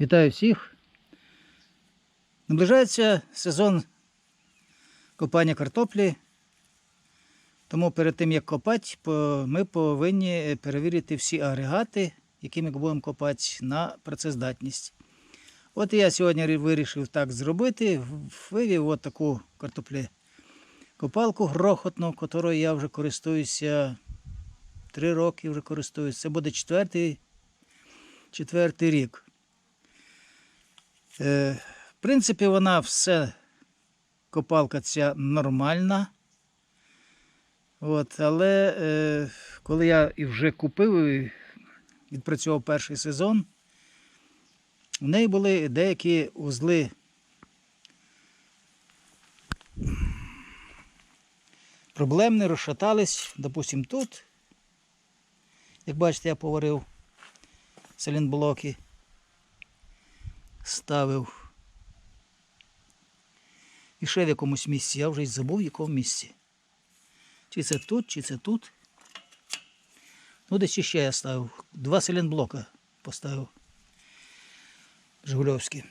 Вітаю всіх. Наближається сезон копання картоплі. Тому перед тим, як копати, ми повинні перевірити всі агрегати, які ми будемо копати, на працездатність. От я сьогодні вирішив так зробити. Вивів от таку картоплі копалку грохотну, якою я вже користуюся три роки вже користуюся. Це буде четвертий, четвертий рік. Е, в принципі, вона все, копалка ця нормальна. От, але е, коли я і вже купив і відпрацював перший сезон, в неї були деякі узли. Проблемні, розшатались, допустимо, тут. Як бачите, я поварив селінблоки ставив. І ще в якомусь місці, я вже й забув в якому місці. Чи це тут, чи це тут. Ну, десь ще я ставив. Два селенблока поставив. Жигульовські.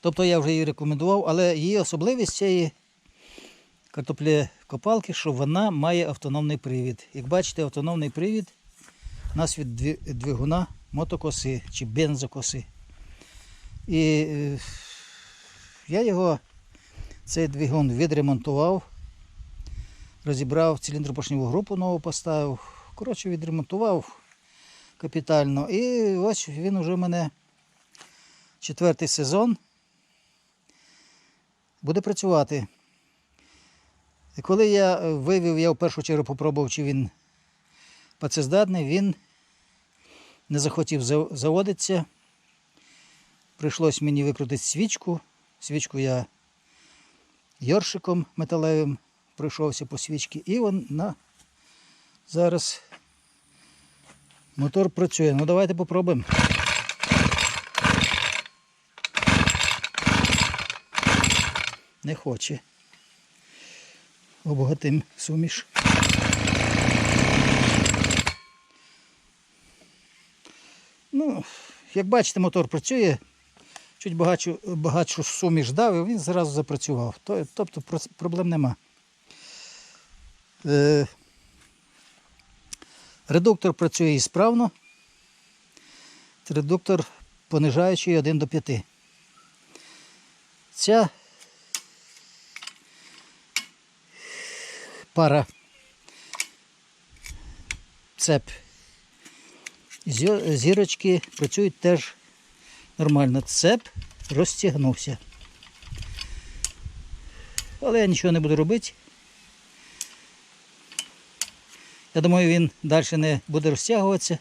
Тобто я вже її рекомендував, але її особливість цієї картоплі копалки, що вона має автономний привід. Як бачите, автономний привід у нас від двигуна мотокоси чи бензокоси. І е, я його, цей двигун відремонтував, розібрав циліндропоршневу групу нову поставив. Коротше, відремонтував капітально. І ось він уже в мене четвертий сезон буде працювати. І коли я е, вивів, я в першу чергу попробував, чи він працездатний, він не захотів заводитися. Прийшлось мені викрутити свічку. Свічку я йоршиком металевим пройшовся по свічці. І вона зараз мотор працює. Ну давайте попробуємо. Не хоче. Обогатим суміш. Ну, як бачите, мотор працює. Чуть багатшу, багатшу суміш дав, і він зразу запрацював. Тобто проблем нема. Е, редуктор працює і справно. Редуктор понижаючий 1 до 5. Ця пара цеп зьо- зірочки працюють теж нормально. Цеп розтягнувся. Але я нічого не буду робити. Я думаю, він далі не буде розтягуватися.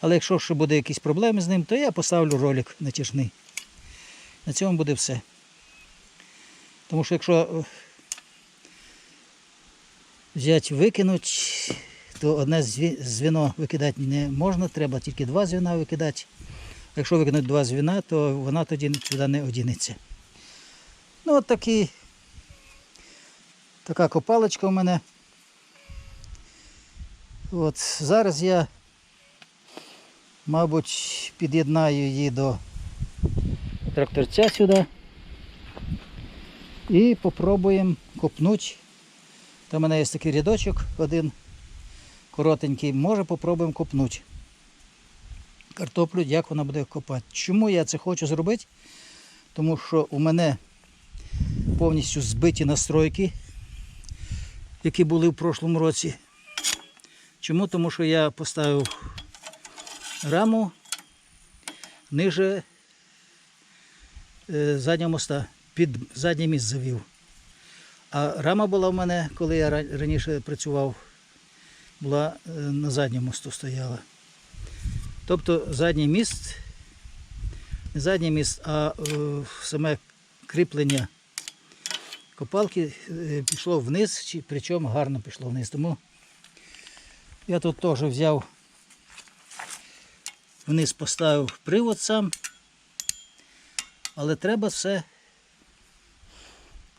Але якщо ще буде якісь проблеми з ним, то я поставлю ролик натяжний. На цьому буде все. Тому що якщо е, взяти викинути, то одне звіно викидати не можна, треба тільки два звіна викидати. Якщо викинути два звіна, то вона тоді сюди не одінеться. Ну от такі, така копалочка у мене. От зараз я, мабуть, під'єднаю її до тракторця сюди. І попробуємо копнути. Там у мене є такий рядочок один коротенький. Може попробуємо копнути картоплю, як вона буде копати. Чому я це хочу зробити? Тому що у мене повністю збиті настройки, які були в прошлому році. Чому? Тому що я поставив раму ниже е, заднього моста, під заднє міст завів. А рама була в мене, коли я раніше працював, була е, на задньому мосту стояла. Тобто задній міст, не задній міст, а е, саме кріплення копалки е, пішло вниз, причому гарно пішло вниз. Тому я тут теж взяв, вниз поставив привод сам, але треба все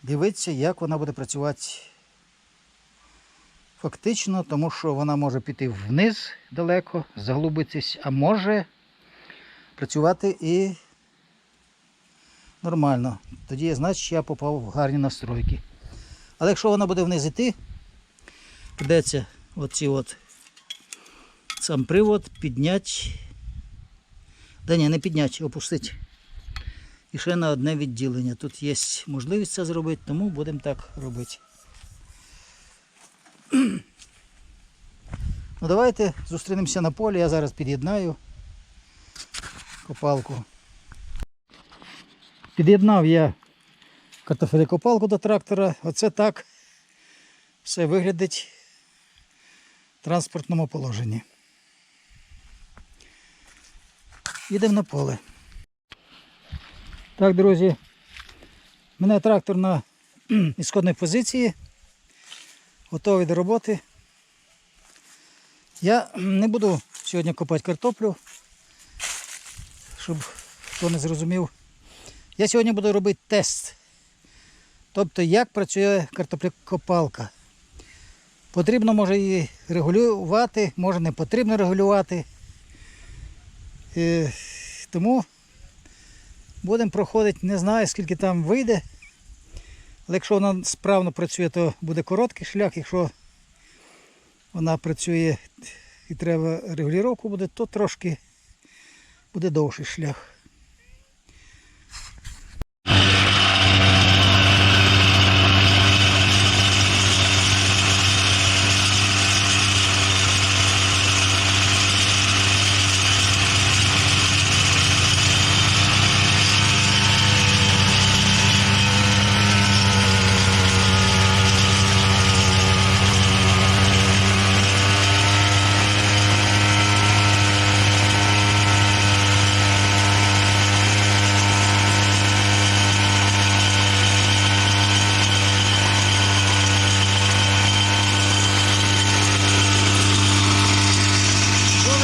дивитися, як вона буде працювати Фактично, тому що вона може піти вниз далеко, заглубитись, а може працювати і нормально. Тоді значить я попав в гарні настройки. Але якщо вона буде вниз іти, придеться оці от сам привод підняти. Да ні, не підняти, опустити. І ще на одне відділення. Тут є можливість це зробити, тому будемо так робити. Ну давайте зустрінемося на полі, я зараз під'єднаю копалку. Під'єднав я картофелькопалку до трактора. Оце так все виглядить в транспортному положенні. Їдемо на поле. Так, друзі, мене трактор на ісходній позиції. Готовий до роботи. Я не буду сьогодні копати картоплю, щоб хто не зрозумів. Я сьогодні буду робити тест. Тобто, як працює картоплекопалка. Потрібно може її регулювати, може не потрібно регулювати. Е, тому будемо проходити, не знаю скільки там вийде. Але якщо вона справно працює, то буде короткий шлях. Якщо вона працює і треба регулювання буде, то трошки буде довший шлях.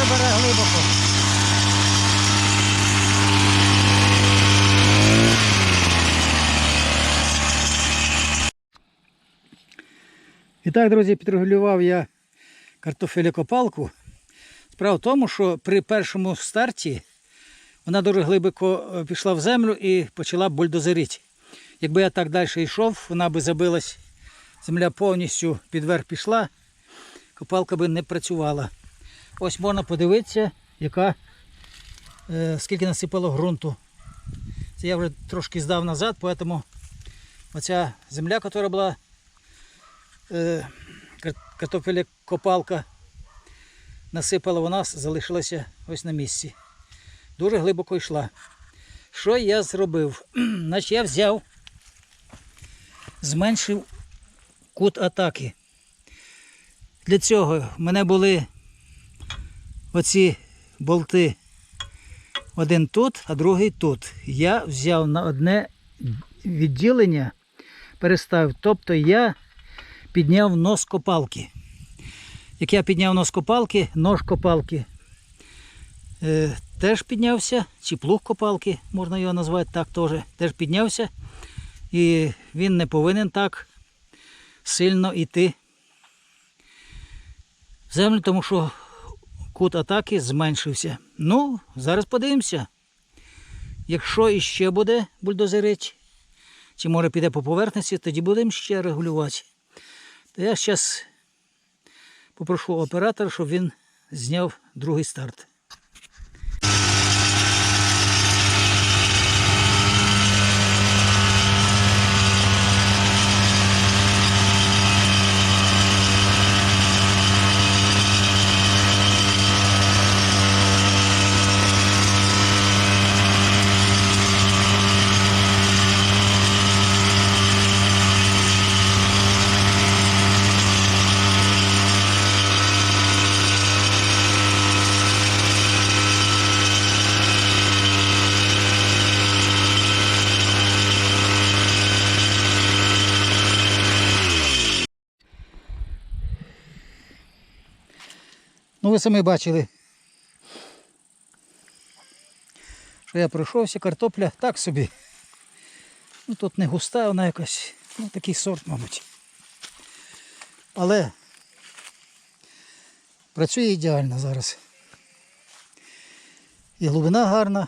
Бере глибоко. І так, друзі, підрегулював я картофелікопалку. Справа в тому, що при першому старті вона дуже глибоко е, пішла в землю і почала бульдозерити. Якби я так далі йшов, вона би забилась, земля повністю підверх пішла, копалка би не працювала. Ось можна подивитися, яка, е, скільки насипало ґрунту. Це я вже трошки здав назад, тому оця земля, яка була е, кар- картофелькопалка, насипала вона, залишилася ось на місці. Дуже глибоко йшла. Що я зробив? Значить, я взяв, зменшив кут атаки. Для цього в мене були оці болти один тут, а другий тут. Я взяв на одне відділення, переставив. Тобто я підняв нос копалки. Як я підняв нос копалки, нож копалки е, теж піднявся, чи плуг копалки, можна його назвати так теж, теж піднявся. І він не повинен так сильно йти в землю, тому що кут атаки зменшився. Ну, зараз подивимося. Якщо іще буде бульдозерить, чи може піде по поверхності, тоді будемо ще регулювати. То я зараз попрошу оператора, щоб він зняв другий старт. Ви самі бачили, що я пройшовся, картопля так собі. Ну, тут не густа, вона якась, ну такий сорт, мабуть. Але Працює ідеально зараз. І глибина гарна.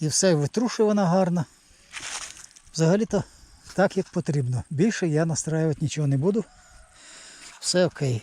І все витрушує вона гарно. Взагалі-то так, як потрібно. Більше я настраювати нічого не буду. Все окей.